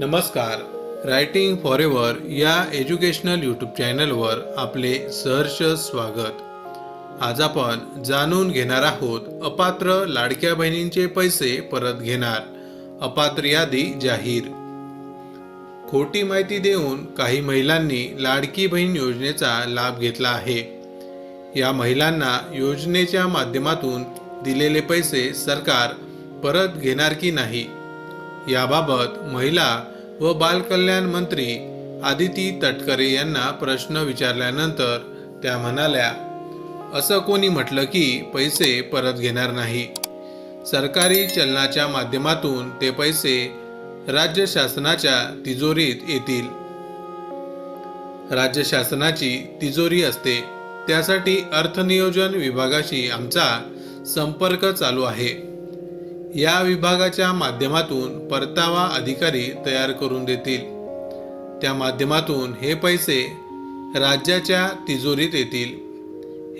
नमस्कार. Writing for ever या educational YouTube चॅनलवर आपले सहर्ष स्वागत. आज आपण जाणून घेणार आहोत अपात्र लाडक्या बहिणींचे पैसे परत घेणार. अपात्र यादी जाहीर. खोटी माहिती देऊन काही महिलांनी लाडकी बहीण योजनेचा लाभ घेतला आहे. या महिलांना योजनेच्या माध्यमातून दिलेले पैसे सरकार परत घेणार की नाही? याबाबत महिला व बालकल्याण मंत्री आदिती तटकरे यांना प्रश्न विचारल्यानंतर त्या म्हणाल्या असं कोणी म्हटलं की पैसे परत घेणार नाही. सरकारी चलनाच्या माध्यमातून ते पैसे राज्य शासनाच्या तिजोरीत येतील. राज्य शासनाची तिजोरी असते. त्यासाठी अर्थनियोजन विभागाशी आमचा संपर्क चालू आहे. या विभागाच्या माध्यमातून परतावा अधिकारी तयार करून देतील. त्या माध्यमातून हे पैसे राज्याच्या तिजोरीत येतील.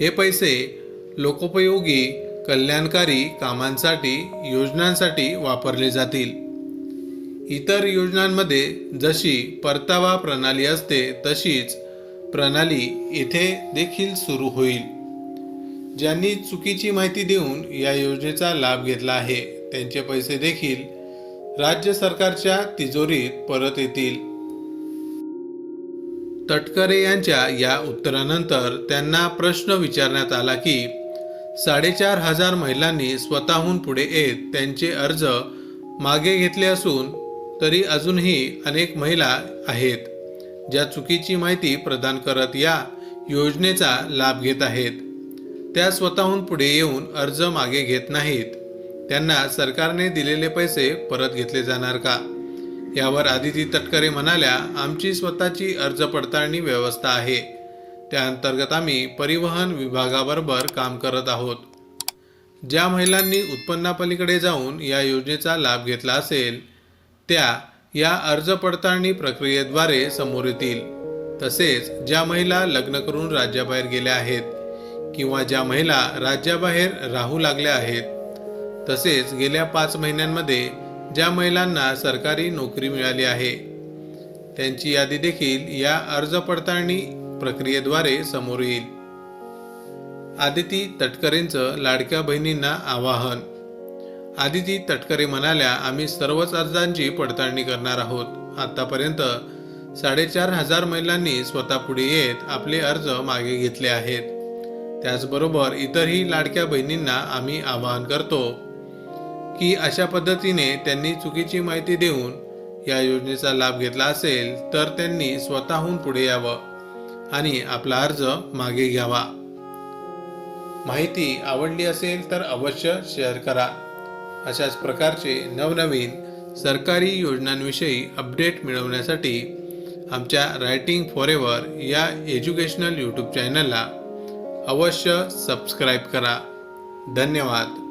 हे पैसे लोकोपयोगी कल्याणकारी कामांसाठी योजनांसाठी वापरले जातील. इतर योजनांमध्ये जशी परतावा प्रणाली असते तशीच प्रणाली येथे देखील सुरू होईल. ज्यांनी चुकीची माहिती देऊन या योजनेचा लाभ घेतला आहे. त्यांचे पैसे देखील राज्य सरकारच्या तिजोरीत परत येतील. तटकरे यांच्या या उत्तरानंतर त्यांना प्रश्न विचारण्यात आला की साडेचार हजार महिलांनी स्वतःहून पुढे येत त्यांचे अर्ज मागे घेतले असून तरी अजूनही अनेक महिला आहेत ज्या चुकीची माहिती प्रदान करत या योजनेचा लाभ घेत आहेत. त्या स्वतःहून पुढे येऊन अर्ज मागे घेत नाहीत. त्यांना सरकारने दिलेले पैसे परत घेतले जाणार का? यावर आदिती तटकरे म्हणाल्या आमची स्वतःची अर्ज पडताळणी व्यवस्था आहे. त्या अंतर्गत आम्ही परिवहन विभागाबरोबर काम करत आहोत. ज्या महिलांनी उत्पन्नापलीकडे जाऊन या योजनेचा लाभ घेतला असेल त्या या अर्ज पडताळणी प्रक्रियेद्वारे समोर येतील. तसेच ज्या महिला लग्न करून राज्याबाहेर गेल्या आहेत किंवा ज्या महिला राज्याबाहेर राहू लागल्या आहेत तसेच गेल्या पाच महिन्यांमध्ये ज्या महिलांना सरकारी नोकरी मिळाली आहे त्यांची यादी देखील या अर्ज पडताळणी प्रक्रियेद्वारे समोर येईल. आदिती तटकरेंचं लाडक्या बहिणींना आवाहन. आदिती तटकरे म्हणाल्या आम्ही सर्वच अर्जांची पडताळणी करणार आहोत. आतापर्यंत साडेचार हजार महिलांनी स्वतः पुढे येत आपले अर्ज मागे घेतले आहेत. त्याचबरोबर इतरही लाडक्या बहिणींना आम्ही आवाहन करतो. की अशा पद्धतीने त्यांनी चुकीची माहिती देऊन या योजनेचा लाभ घेतला असेल तर त्यांनी स्वतःहून पुढे यावं आणि आपला अर्ज मागे घ्यावा. माहिती आवडली असेल तर अवश्य शेअर करा. अशाच प्रकारचे नवनवीन सरकारी योजनांविषयी अपडेट मिळवण्यासाठी आमच्या रायटिंग फॉर एव्हर या एज्युकेशनल यूट्यूब चॅनलला अवश्य सबस्क्राईब करा. धन्यवाद.